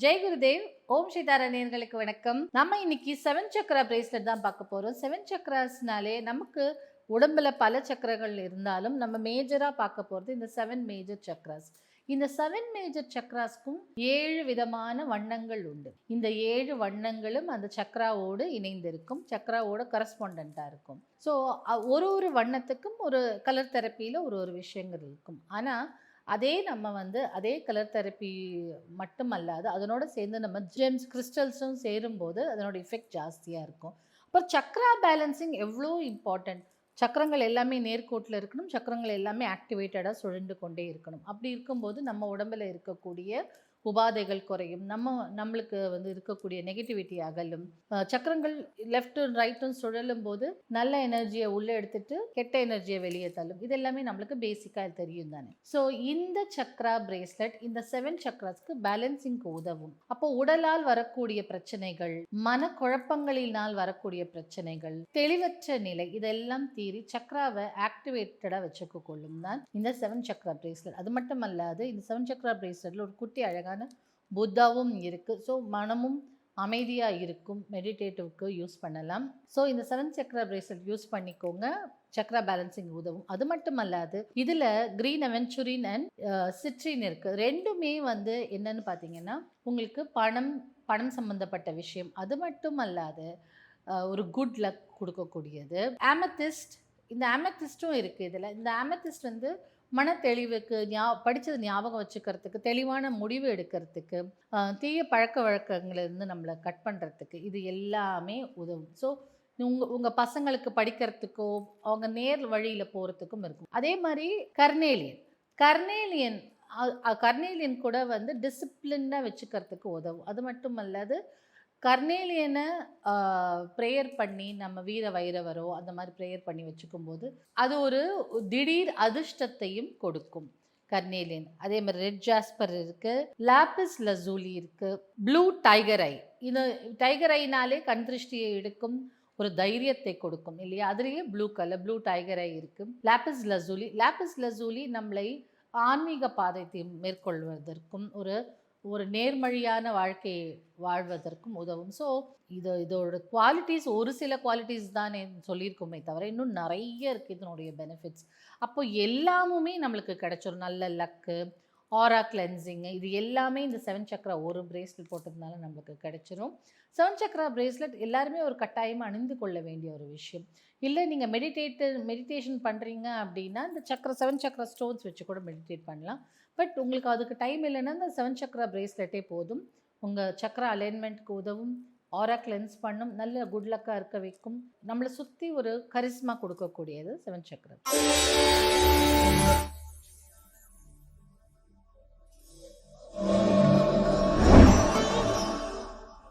ஜெய் குருதேவ் ஓம் சீதார நேர்களுக்கு வணக்கம். நம்ம இன்னைக்கு செவன் சக்கரா பிரேஸ்லெட் தான் பார்க்க போறோம். செவன் சக்கராஸ்னாலே நமக்கு உடம்புல பல சக்கரங்கள் இருந்தாலும் நம்ம மேஜரா பார்க்க போறது இந்த செவன் மேஜர் சக்கராஸ் இந்த செவன் மேஜர் சக்கராஸ்க்கும் ஏழு விதமான வண்ணங்கள் உண்டு. இந்த ஏழு வண்ணங்களும் அந்த சக்கராவோடு இணைந்திருக்கும். சக்கராவோட கரஸ்பாண்டண்ட்டாக இருக்கும். ஸோ ஒரு ஒரு வண்ணத்துக்கும் ஒரு கலர் தெரப்பியில் ஒரு ஒரு விஷயங்கள் இருக்கும். ஆனால் அதே நம்ம வந்து அதே கலர் தெரப்பி மட்டுமல்லாது அதனோட சேர்ந்து நம்ம ஜெம்ஸ் கிறிஸ்டல்ஸும் சேரும்போது அதனோட எஃபெக்ட் ஜாஸ்தியாக இருக்கும். அப்புறம் சக்ரா பேலன்சிங் எவ்வளோ இம்பார்ட்டண்ட் சக்கரங்கள் எல்லாமே நேர்கோட்டில் இருக்கணும் சக்கரங்கள் எல்லாமே ஆக்டிவேட்டடாக சுழண்டு கொண்டே இருக்கணும். அப்படி இருக்கும்போது நம்ம உடம்பில் இருக்கக்கூடிய உபாதைகள் குறையும். நம்ம நம்மளுக்கு வந்து இருக்கக்கூடிய நெகட்டிவிட்டி அகலும். சக்கரங்கள் லெஃப்ட்டும் ரைட்டும் சுழலும் போது நல்ல எனர்ஜியை உள்ளே எடுத்துட்டு கெட்ட எனர்ஜியை வெளியே தள்ளும். இது எல்லாமே நம்மளுக்கு பேசிக்காக தெரியும் தானே. ஸோ இந்த சக்ரா பிரேஸ்லெட் இந்த செவன் சக்ராஸ்க்கு பேலன்சிங்க்கு உதவும். அப்போ உடலால் வரக்கூடிய பிரச்சனைகள் மன குழப்பங்களினால் வரக்கூடிய பிரச்சனைகள் தெளிவற்ற நிலை இதெல்லாம் தீரி சக்ராவை ஆக்டிவேட்டடாக வச்சுக்க கொள்ளும் தான் இந்த செவன் சக்ரா பிரேஸ்லெட் அது மட்டும் அல்லாது இந்த செவன் சக்ரா பிரேஸ்லெட்டில் ஒரு குட்டி அழகாக அழகான புத்தாவும் இருக்குது ஸோ மனமும் அமைதியாக இருக்கும். மெடிடேட்டிவ்க்கு யூஸ் பண்ணலாம். ஸோ இந்த செவன் சக்கர பிரேஸ்லெட் யூஸ் பண்ணிக்கோங்க. சக்ரா பேலன்சிங் உதவும். அது மட்டும் அல்லாது இதில் green aventurine and citrine uh, இருக்குது ரெண்டுமே வந்து என்னன்னு பார்த்தீங்கன்னா உங்களுக்கு பணம் பணம் சம்மந்தப்பட்ட விஷயம். அது மட்டும் அல்லாது uh, ஒரு குட் லக் கொடுக்கக்கூடியது. ஆமத்திஸ்ட் இந்த ஆமத்திஸ்ட்டும் இருக்குது இதில். இந்த ஆமத்திஸ்ட் வந்து மன தெளிவுக்கு ஞா படித்தது ஞாபகம் வச்சுக்கிறதுக்கு தெளிவான முடிவு எடுக்கிறதுக்கு தீய பழக்க வழக்கங்கள்லேருந்து நம்மளை கட் பண்ணுறதுக்கு இது எல்லாமே உதவும். ஸோ உங்கள் உங்கள் பசங்களுக்கு படிக்கிறதுக்கோ அவங்க நேர் வழியில் போகிறதுக்கும் இருக்கும். அதே மாதிரி கர்னேலியன். கர்னேலியன் கர்னேலியன் கூட வந்து டிசிப்ளின்னாக வச்சுக்கிறதுக்கு உதவும். அது மட்டும் அல்லாது கர்னேலியனை ப்ரேயர் பண்ணி நம்ம வீர வைரவரோ அந்த மாதிரி ப்ரேயர் பண்ணி வச்சுக்கும் போது அது ஒரு திடீர் அதிர்ஷ்டத்தையும் கொடுக்கும். கர்னேலியன். அதே மாதிரி ரெட் ஜாஸ்பர் இருக்குது லாப்பிஸ் லசூலி இருக்குது ப்ளூ டைகர் ஐ இது டைகர் ஐனாலே கண் திருஷ்டியை எடுக்கும் ஒரு தைரியத்தை கொடுக்கும் இல்லையா? அதுலேயே blue colour blue tiger eye இருக்கும் லாப்பிஸ் லசூலி லாப்பிஸ் லசூலி நம்மளை ஆன்மீக பாதைத்தை மேற்கொள்வதற்கும் ஒரு ஒரு நேர்மழியான வாழ்க்கையை வாழ்வதற்கும் உதவும். ஸோ இது இதோட குவாலிட்டிஸ் ஒரு சில குவாலிட்டிஸ் தான் சொல்லியிருக்கோமே தவிர இன்னும் நிறைய இருக்குது இதனுடைய பெனிஃபிட்ஸ் அப்போ எல்லாமுமே நம்மளுக்கு கிடைச்சிரும் நல்ல லக்கு ஆரா கிளென்சிங்கு இது எல்லாமே இந்த செவன் சக்ரா ஒரு பிரேஸ்லெட் போட்டதுனால நம்மளுக்கு கிடைச்சிரும். செவன் சக்ரா பிரேஸ்லெட் எல்லாருமே ஒரு கட்டாயமாக அணிந்து கொள்ள வேண்டிய ஒரு விஷயம். இல்லை நீங்கள் மெடிடேட்டு மெடிடேஷன் பண்ணுறீங்க அப்படின்னா இந்த சக்கர செவன் சக்கர ஸ்டோன்ஸ் வச்சு கூட மெடிடேட் பண்ணலாம். பட் உங்களுக்கு அதுக்கு டைம் இல்லைன்னா இந்த செவன் சக்ரா பிரேஸ்லெட்டே போதும். உங்கள் சக்ரா அலைன்மெண்ட்க்கு உதவும். ஆரா கிளென்ஸ் பண்ணும். நல்ல குட் லக்காக இருக்க வைக்கும். நம்மளை சுற்றி ஒரு கரிஸ்மா கொடுக்கக்கூடியது செவன் சக்கரம்